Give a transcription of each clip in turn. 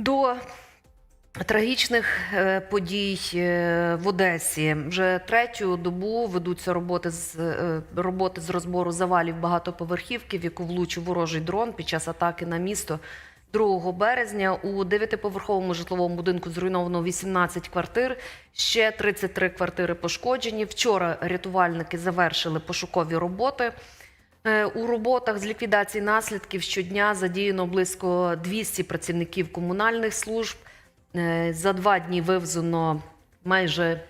До трагічних е, подій е, в Одесі вже третю добу ведуться роботи з е, роботи з розбору завалів багатоповерхівки, в яку влучив ворожий дрон під час атаки на місто. 2 березня у дев'ятиповерховому житловому будинку зруйновано 18 квартир, ще 33 квартири пошкоджені. Вчора рятувальники завершили пошукові роботи. Е, У роботах з ліквідації наслідків щодня задіяно близько 200 працівників комунальних служб. Е, За два дні вивезено майже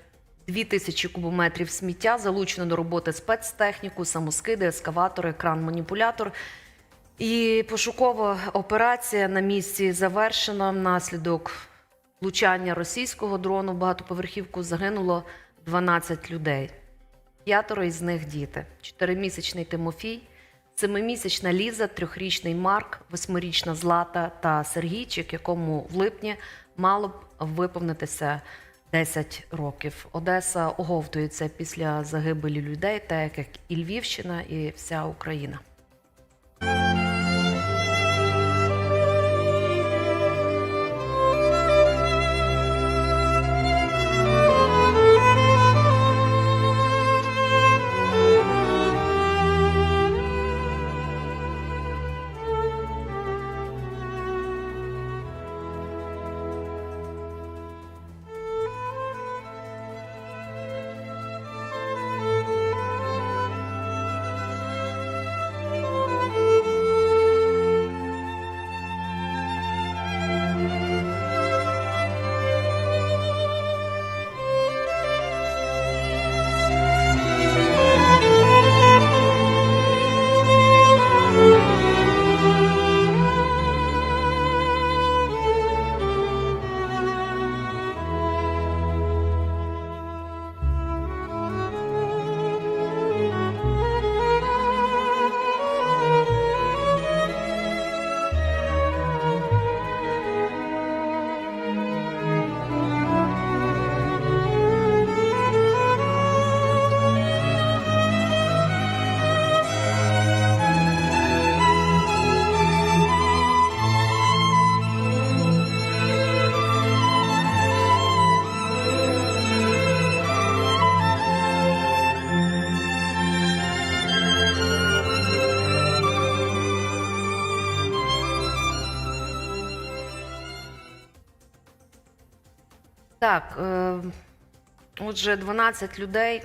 2 тисячі кубометрів сміття, залучено до роботи спецтехніку, самоскиди, ескаватори, кран-маніпулятор. І пошукова операція на місці завершена. Внаслідок влучання російського дрону в багатоповерхівку загинуло 12 людей. П'ятеро із них діти: чотиримісячний Тимофій, семимісячна Ліза, трьохрічний Марк, восьмирічна Злата та Сергійчик, якому в липні мало б виповнитися 10 років. Одеса оговтується після загибелі людей, так як і Львівщина, і вся Україна. Так, е, отже, 12 людей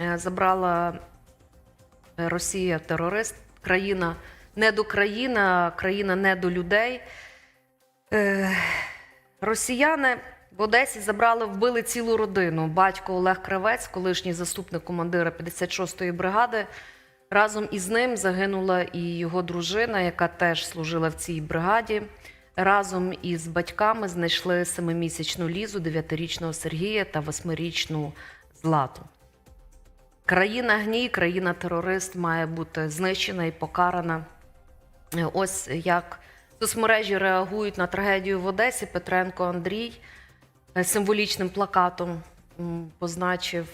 е, забрала е, Росія терорист, країна не до країни, а країна не до людей. Росіяни в Одесі забрали, вбили цілу родину. Батько Олег Кравець, колишній заступник командира 56-ї бригади. Разом із ним загинула і його дружина, яка теж служила в цій бригаді. Разом із батьками знайшли семимісячну Лізу, дев'ятирічного Сергія та восьмирічну Злату. Країна гній, країна терорист має бути знищена і покарана. Ось як соцмережі реагують на трагедію в Одесі. Петренко Андрій е, символічним плакатом позначив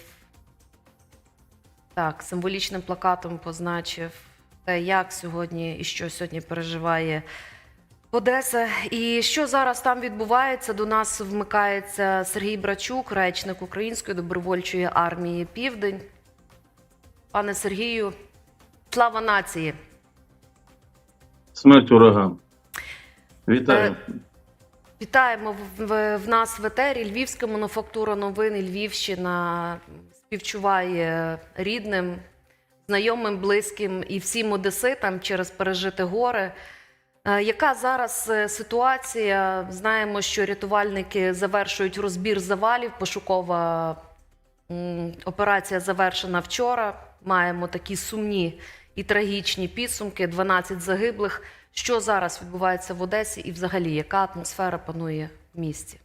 так, символічним плакатом позначив те, як сьогодні і що сьогодні переживає Одеса. І що зараз там відбувається? До нас вмикається Сергій Брачук, речник Української добровольчої армії Південь. Пане Сергію, слава нації! Смерть ворогам. Вітаю. Вітаємо в, нас в етері. Львівська мануфактура новин і Львівщина співчуває рідним, знайомим, близьким і всім одеситам через пережити горе. Е, Яка зараз е, ситуація? Знаємо, що рятувальники завершують розбір завалів. Пошукова операція завершена вчора. Маємо такі сумні і трагічні підсумки: 12 загиблих. Що зараз відбувається в Одесі, і взагалі яка атмосфера панує в місті?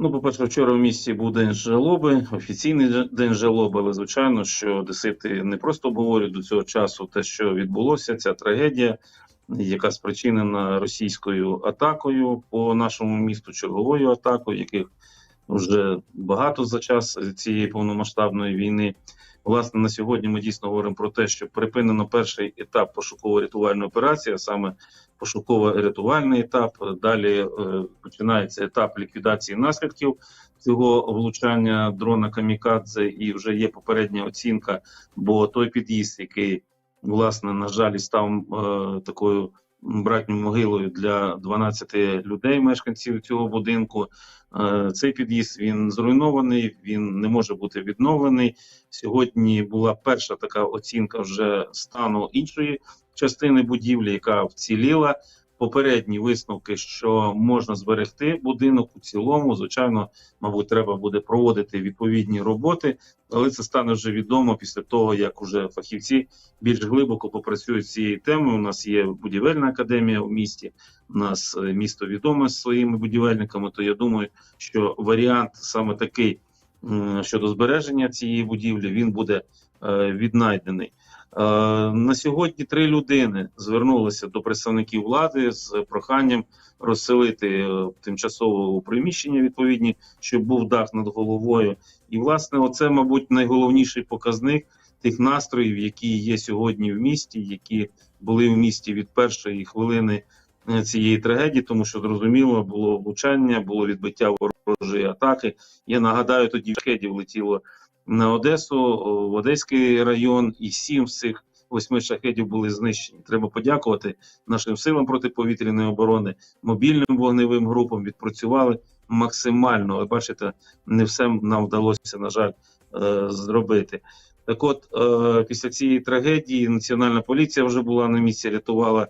Ну, по-перше, вчора в місті був день жалоби, офіційний день жалоби, але звичайно, що одесити не просто обговорюють до цього часу те, що відбулося, ця трагедія, яка спричинена російською атакою по нашому місту, черговою атакою, яких вже багато за час цієї повномасштабної війни. Власне, на сьогодні ми дійсно говоримо про те, що припинено перший етап пошуково-рятувальної операції, а саме пошуково-рятувальний етап. Далі е, починається етап ліквідації наслідків цього влучання дрона Камікадзе, і вже є попередня оцінка. Бо той під'їзд, який власне на жаль став е, такою братньою могилою для 12 людей, мешканців цього будинку. Е, Цей під'їзд він зруйнований, він не може бути відновлений. Сьогодні була перша така оцінка вже стану іншої частини будівлі, яка вціліла. Попередні висновки, що можна зберегти будинок у цілому. Звичайно, мабуть, треба буде проводити відповідні роботи, але це стане вже відомо після того, як уже фахівці більш глибоко попрацюють з цією темою. У нас є будівельна академія у місті. У нас е, місто відоме з своїми будівельниками. То я думаю, що варіант саме такий щодо збереження цієї будівлі він буде е, віднайдений. Е, На сьогодні три людини звернулися до представників влади з проханням розселити е, тимчасово приміщення відповідні, щоб був дах над головою. І власне, оце, мабуть, найголовніший показник тих настроїв, які є сьогодні в місті, які були в місті від першої хвилини е, цієї трагедії, тому що зрозуміло було влучання, було відбиття ворожої атаки. Я нагадаю, тоді шахедів летіло на Одесу, в Одеський район, і сім з цих восьми шахедів були знищені. Треба подякувати нашим силам протиповітряної оборони, мобільним вогневим групам. Відпрацювали максимально. Але бачите, не все нам вдалося, на жаль, е, зробити. Так, от е, після цієї трагедії національна поліція вже була на місці, рятувала е,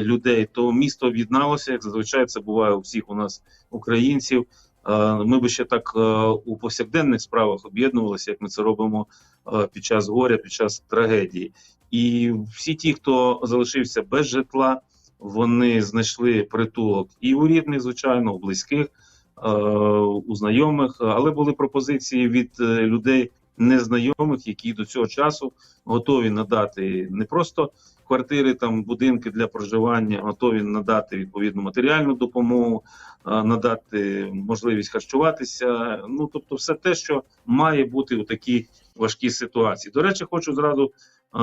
людей. То місто об'єдналося, як зазвичай це буває у всіх у нас українців. Е, Ми би ще так е, у повсякденних справах об'єднувалися, як ми це робимо е, під час горя, під час трагедії. І всі ті, хто залишився без житла, вони знайшли притулок і у рідних, звичайно, у близьких, у знайомих, але були пропозиції від людей незнайомих, які до цього часу готові надати не просто квартири, там будинки для проживання, готові надати відповідну матеріальну допомогу, надати можливість харчуватися. Ну тобто, все те, що має бути у такій важкій ситуації. До речі, хочу зразу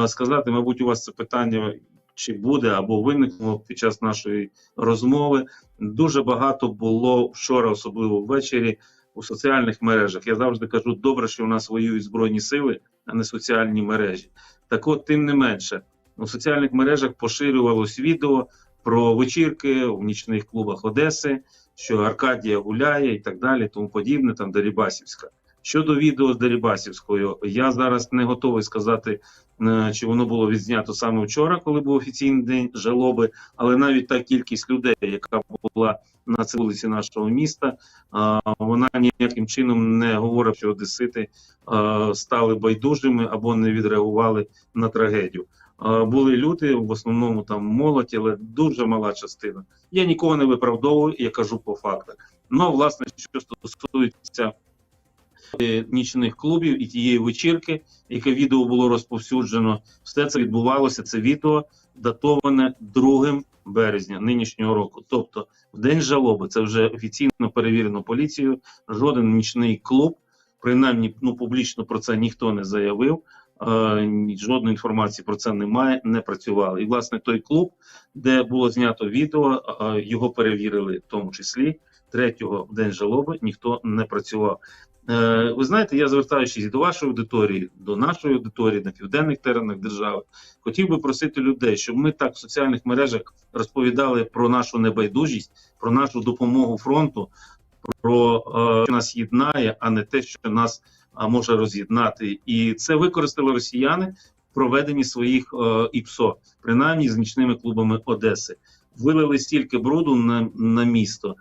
сказати, мабуть, у вас це питання. Чи буде або виникло під час нашої розмови? Дуже багато було вчора, особливо ввечері, у соціальних мережах. Я завжди кажу, добре, що у нас воюють збройні сили, а не соціальні мережі. Так от, тим не менше, у соціальних мережах поширювалось відео про вечірки в нічних клубах Одеси, що Аркадія гуляє і так далі, тому подібне, там Дерибасівська. Щодо відео з Дерибасівською, я зараз не готовий сказати, е, чи воно було відзнято саме вчора, коли був офіційний день жалоби, але навіть та кількість людей, яка була на цій вулиці нашого міста, вона ніяким чином не говорить, що одесити стали байдужими або не відреагували на трагедію. Були люди, в основному там молодь, але дуже мала частина. Я нікого не виправдовую, я кажу по фактах. Ну, власне, що стосується е, нічних клубів і тієї вечірки, яке відео було розповсюджено, все це відбувалося. Це відео датоване 2 березня нинішнього року. Тобто, в день жалоби, це вже офіційно перевірено поліцією. Жоден нічний клуб, принаймні ну публічно про це ніхто не заявив. е, Жодної інформації про це немає, не працювали. І власне той клуб, де було знято відео, е, його перевірили, в тому числі третього в день жалоби ніхто не працював. Е, Ви знаєте, я звертаючись до вашої аудиторії, до нашої аудиторії на південних теренах держави, хотів би просити людей, щоб ми так в соціальних мережах розповідали про нашу небайдужість, про нашу допомогу фронту, про е, що нас єднає, а не те, що нас може роз'єднати. І це використали росіяни в проведенні своїх е, ІПСО, принаймні з нічними клубами Одеси. Вилили стільки бруду на, на місто.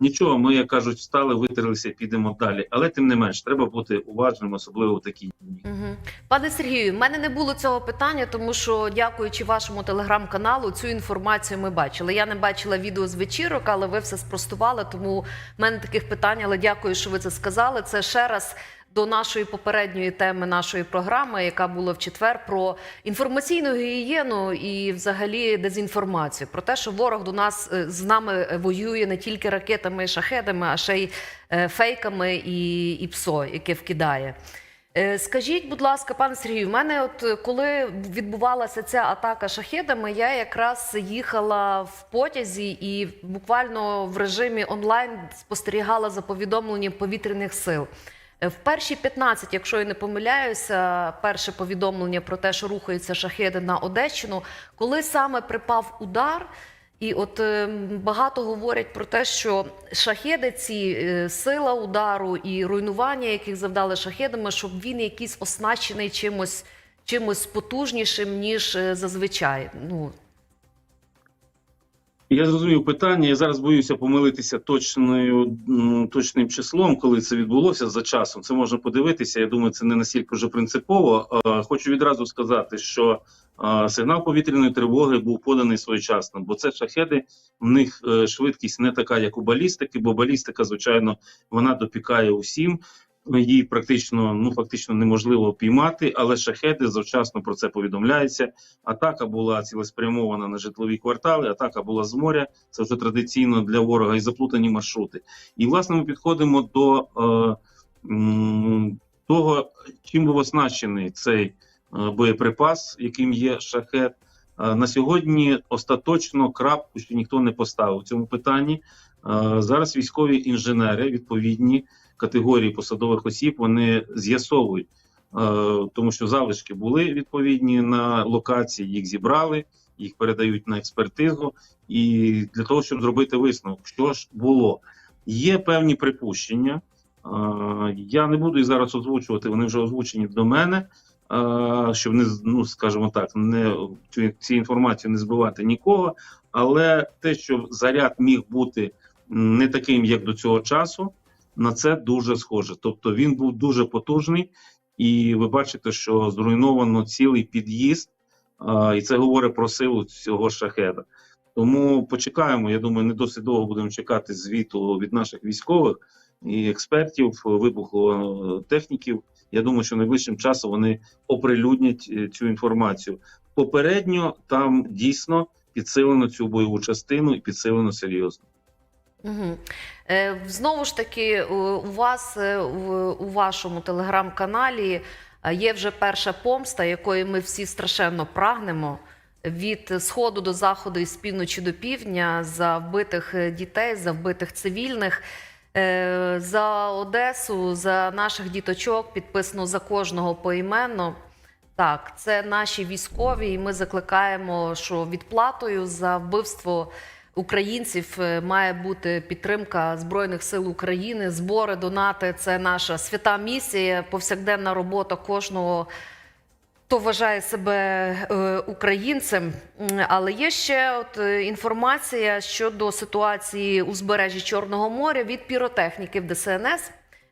Нічого, ми, як кажуть, встали, витерлися, підемо далі. Але тим не менш, треба бути уважним, особливо в такі дні. Угу. Пане Сергію, в мене не було цього питання, тому що, дякуючи вашому телеграм-каналу, цю інформацію ми бачили. Я не бачила відео з вечірок, але ви все спростували. Тому в мене таких питань, але дякую, що ви це сказали. Це ще раз. До нашої попередньої теми нашої програми, яка була в четвер, про інформаційну гігієну і взагалі дезінформацію, про те, що ворог до нас е, з нами воює не тільки ракетами і шахедами, а ще й е, фейками і, і ПСО, яке вкидає. Е, Скажіть, будь ласка, пане Сергію, в мене, от коли відбувалася ця атака шахедами, я якраз їхала в потязі і буквально в режимі онлайн спостерігала за повідомленням повітряних сил. В перші 15, якщо я не помиляюся, перше повідомлення про те, що рухаються шахеди на Одещину, коли саме припав удар. І от е, багато говорять про те, що шахеди, ці е, сила удару і руйнування, яких завдали шахедами, щоб він якийсь оснащений чимось, чимось потужнішим, ніж е, зазвичай. Ну, Я зрозумів питання. Я зараз боюся помилитися точною точним числом, коли це відбулося за часом. Це можна подивитися. Я думаю, це не настільки вже принципово. Хочу відразу сказати, що сигнал повітряної тривоги був поданий своєчасно, бо це шахеди. В них е, швидкість не така, як у балістики, бо балістика, звичайно, вона допікає усім. Її практично ну фактично неможливо піймати, але шахеди завчасно про це повідомляється. Атака була цілеспрямована на житлові квартали. Атака була з моря. Це вже традиційно для ворога і заплутані маршрути. І власне ми підходимо до е, м, того, чим був оснащений цей е, боєприпас, яким є шахет. Е, на сьогодні остаточно крапку ще ніхто не поставив в цьому питанні. Зараз військові інженери відповідні категорії посадових осіб вони з'ясовують, тому що залишки були відповідні на локації, їх зібрали, їх передають на експертизу, і для того, щоб зробити висновок, що ж було, є певні припущення. Я не буду їх зараз озвучувати, вони вже озвучені до мене. Щоб не ну, скажімо так, не цю, інформацію не збивати нікого. Але те, що заряд міг бути не таким, як до цього часу, на це дуже схоже. Тобто він був дуже потужний, і ви бачите, що зруйновано цілий під'їзд, і це говорить про силу цього шахеда. Тому почекаємо. Я думаю, не досить довго будемо чекати звіту від наших військових і експертів, вибухотехніків. Я думаю, що найближчим часом вони оприлюднять е, цю інформацію. Попередньо там дійсно підсилено цю бойову частину і підсилено серйозно. Угу. Знову ж таки, е, у вас е, у вашому телеграм-каналі є вже перша помста, якої ми всі страшенно прагнемо. Від сходу до заходу і з півночі до півдня за вбитих дітей, за вбитих цивільних, за Одесу, за наших діточок, підписано за кожного поіменно. Так, це наші військові, і ми закликаємо, що відплатою за вбивство українців е, має бути підтримка Збройних сил України. Збори, донати це наша свята місія, повсякденна робота кожного. Хто вважає себе е, українцем, але є ще от е, інформація щодо ситуації узбережжі Чорного моря від піротехніків ДСНС,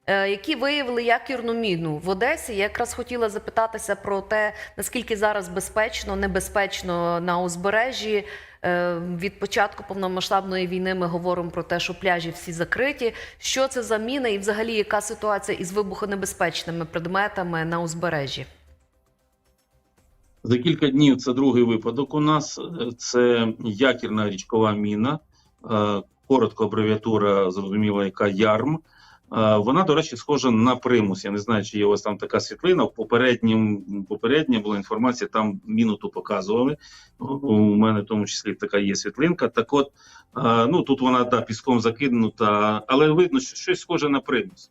які виявили якірну міну в Одесі. Я якраз хотіла запитатися про те, наскільки зараз безпечно, небезпечно на узбережжі. Е, Від початку повномасштабної війни ми говоримо про те, що пляжі всі закриті. Що це за міни, і взагалі яка ситуація із вибухонебезпечними предметами на узбережжі? За кілька днів це другий випадок. У нас це якірна річкова міна, е, коротко абревіатура зрозуміла, яка ярм. Вона, до речі, схожа на примус. Я не знаю, чи є у вас там така світлина. В попереднім попередня була інформація, там міну ту показували. У мене в тому числі така є світлинка. Так, от ну тут вона да, піском закинута, але видно, що щось схоже на примус.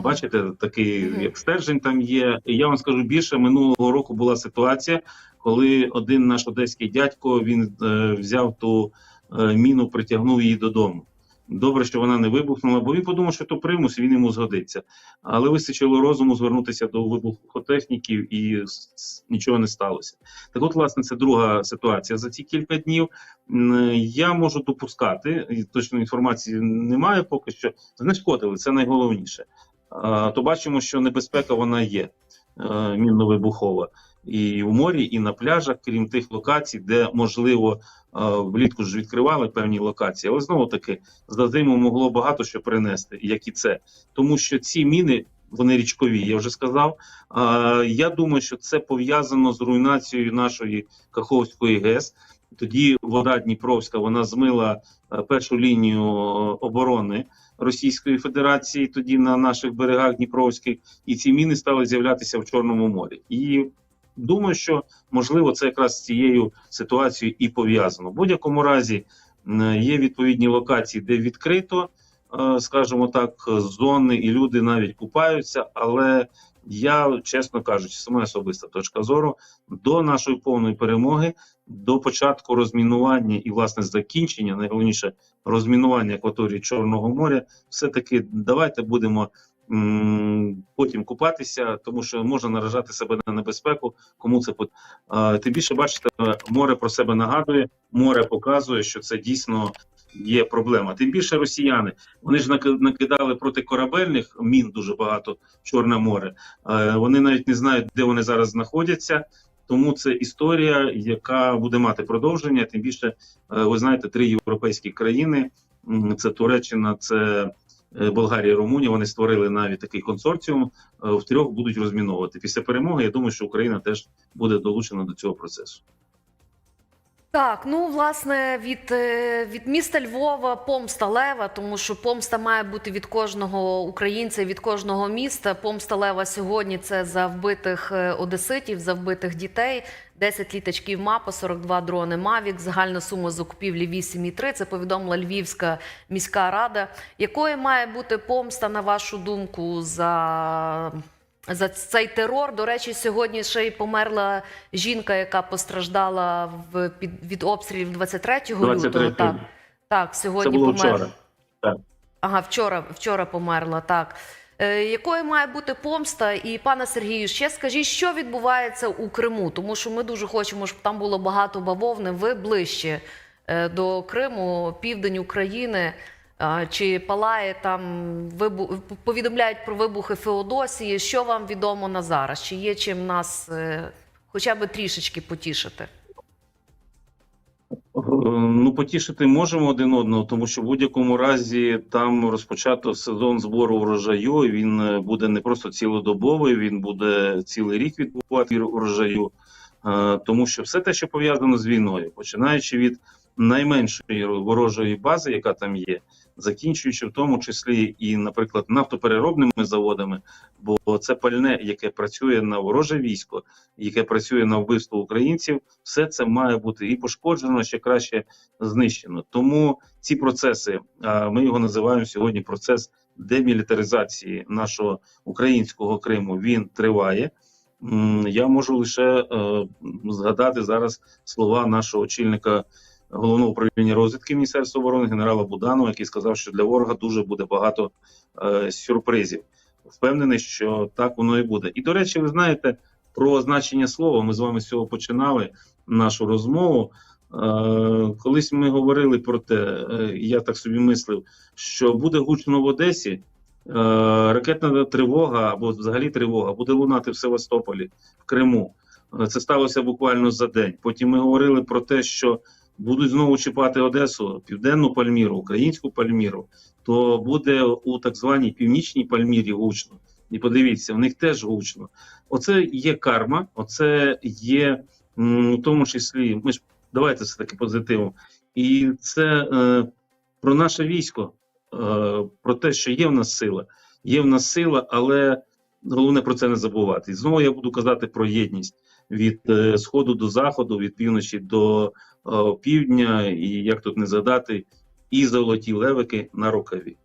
Бачите, такий як стержень там є. І я вам скажу більше минулого року була ситуація, коли один наш одеський дядько він е, взяв ту е, міну, притягнув її додому. Добре, що вона не вибухнула, бо він подумав, що то примус, він йому згодиться. Але вистачило розуму звернутися до вибухотехніків, і нічого не сталося. Так, от, власне, це друга ситуація за ці кілька днів. Я можу допускати, і точної інформації немає поки що. Знешкодили, це найголовніше. То бачимо, що небезпека вона є е, мінно-вибухова і в морі, і на пляжах, крім тих локацій, де можливо е, влітку ж відкривали певні локації, але знову таки за зиму могло багато що принести, як і це, тому що ці міни. Вони річкові, я вже сказав. А, Я думаю, що це пов'язано з руйнацією нашої Каховської ГЕС. Тоді вода Дніпровська вона змила е, першу лінію е, оборони Російської Федерації тоді на наших берегах Дніпровських, і ці міни стали з'являтися в Чорному морі. І думаю, що можливо це якраз з цією ситуацією і пов'язано. В будь-якому разі є відповідні локації, де відкрито, е, скажімо так, зони, і люди навіть купаються. Але я, чесно кажучи, саме особиста точка зору до нашої повної перемоги, до початку розмінування і власне закінчення, найголовніше розмінування акваторії Чорного моря, все-таки давайте будемо потім купатися, тому що можна наражати себе на небезпеку. Кому це пот... тим більше бачите, море про себе нагадує, море показує, що це дійсно. Є проблема. Тим більше росіяни вони ж накидали проти корабельних мін дуже багато Чорне море. Е, Вони навіть не знають, де вони зараз знаходяться. Тому це історія, яка буде мати продовження. Тим більше, е, ви знаєте, три європейські країни: це Туреччина, це е, Болгарія, Румунія. Вони створили навіть такий консорціум. е, В трьох будуть розміновувати. Після перемоги я думаю, що Україна теж буде долучена до цього процесу. Так, ну власне від, е, від міста Львова помста лева, тому що помста має бути від кожного українця, від кожного міста. Помста лева сьогодні це за вбитих е, одеситів, за вбитих дітей. 10 літачків МАПа, 42 дрони Мавік, загальна сума закупівлі 8,3. Це повідомила Львівська міська рада. Якою має бути помста, на вашу думку, за, за цей терор? До речі, сьогодні ще й померла жінка, яка постраждала в, під, від обстрілів 23 лютого. 23 Так, так, Це сьогодні було померла. вчора. Ага, вчора, вчора померла, так. Е, якою має бути помста? І пане Сергію, ще скажіть, що відбувається у Криму? Тому що ми дуже хочемо, щоб там було багато бавовни. Ви ближче е, до Криму, південь України. Чи палає там повідомляють про вибухи Феодосії? Що вам відомо на зараз? Чи є чим нас е, хоча б трішечки потішити? Е, Ну, потішити можемо один одного, тому що в будь-якому разі там розпочато сезон збору врожаю. Він е, буде не просто цілодобовий, він буде цілий рік відбувати врожаю, Е, тому що все те, що пов'язано з війною, починаючи від найменшої ворожої бази, яка там є, закінчуючи в тому числі і, наприклад, нафтопереробними заводами, бо це пальне, яке працює на вороже військо, яке працює на вбивство українців, все це має бути і пошкоджено, ще краще знищено. Тому ці процеси, ми його називаємо сьогодні процес демілітаризації нашого українського Криму. Він триває. Я можу лише е, згадати зараз слова нашого очільника головного управління розвідки Міністерства оборони генерала Буданова, який сказав, що для ворога дуже буде багато е, сюрпризів. Впевнений, що так воно і буде. І до речі, ви знаєте про значення слова. Ми з вами з цього починали нашу розмову. Е, колись ми говорили про те, е, я так собі мислив, що буде гучно в Одесі. е, Ракетна тривога або взагалі тривога буде лунати в Севастополі, в Криму. Це сталося буквально за день. Потім ми говорили про те, що будуть знову чіпати Одесу, південну Пальміру, українську Пальміру, то буде у так званій північній Пальмірі гучно. І подивіться, в них теж гучно. Оце є карма, оце є в тому числі. Ми ж давайте все таки позитивом. І це е, про наше військо, е, про те, що є в нас сила. Є в нас сила, але головне про це не забувати. І знову я буду казати про єдність від е, сходу до заходу, від півночі до е, півдня, і як тут не згадати, і золоті левики на рукаві.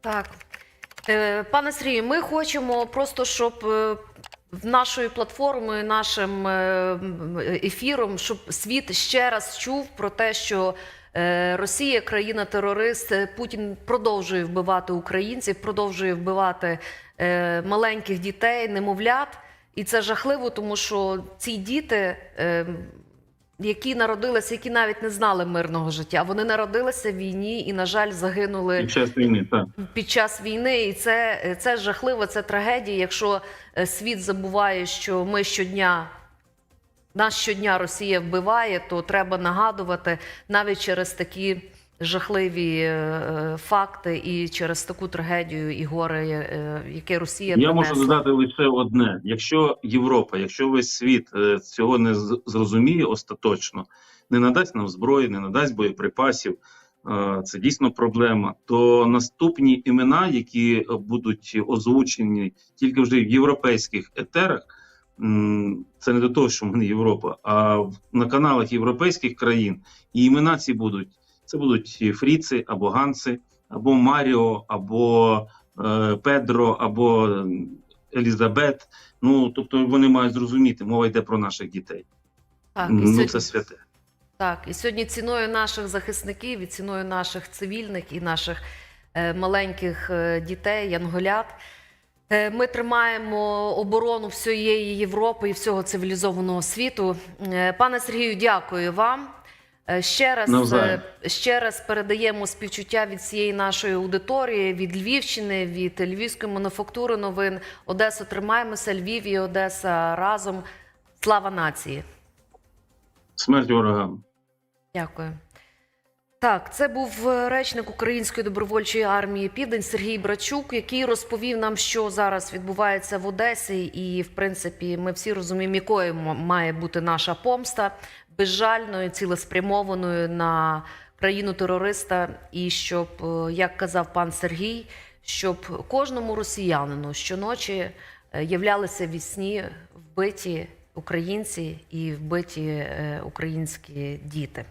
Так. Е, Пане Сергію, ми хочемо просто, щоб в нашою платформою, нашим ефіром, щоб світ ще раз чув про те, що Росія країна-терорист, Путін продовжує вбивати українців, продовжує вбивати маленьких дітей, немовлят. І це жахливо, тому що ці діти. е, які народилися, які навіть не знали мирного життя, вони народилися в війні і, на жаль, загинули Під час війни, так. під час війни, і це, це жахливо, це трагедія. Якщо е, світ забуває, що ми щодня. Нас щодня Росія вбиває, то треба нагадувати навіть через такі жахливі е, е, факти і через таку трагедію і горе, е, яке Росія Я можу додати лише одне: якщо Європа, якщо весь світ цього не зрозуміє остаточно, не надасть нам зброї, не надасть боєприпасів, це дійсно проблема, то наступні імена, які будуть озвучені тільки вже в європейських етерах, це не до того, що ми не Європа, а на каналах європейських країн, і імена ці будуть це будуть Фріци або Ганси, або Маріо, або е, Педро, або Елізабет. Ну тобто вони мають зрозуміти, мова йде про наших дітей. Так, Ну сьогодні- це святе. Так, і сьогодні ціною наших захисників, і ціною наших цивільних і наших е, маленьких е, дітей, янголят. е, Ми тримаємо оборону всієї Європи і всього цивілізованого світу. Е, Пане Сергію, дякую вам. Е, Ще раз, Навзаєм. е, ще раз передаємо співчуття від всієї нашої аудиторії, від Львівщини, від Львівської мануфактури новин. Одесу тримаємося, Львів і Одеса разом. Слава нації! Смерть ворогам. Дякую. Так, це був е, речник Української добровольчої армії Південь Сергій Брачук, який розповів нам, що зараз відбувається в Одесі, і в принципі ми всі розуміємо, якою має бути наша помста безжальною, цілеспрямованою на країну терориста, і щоб, е, як казав пан Сергій, щоб кожному росіянину щоночі е, являлися в сні вбиті українці і вбиті е, українські діти.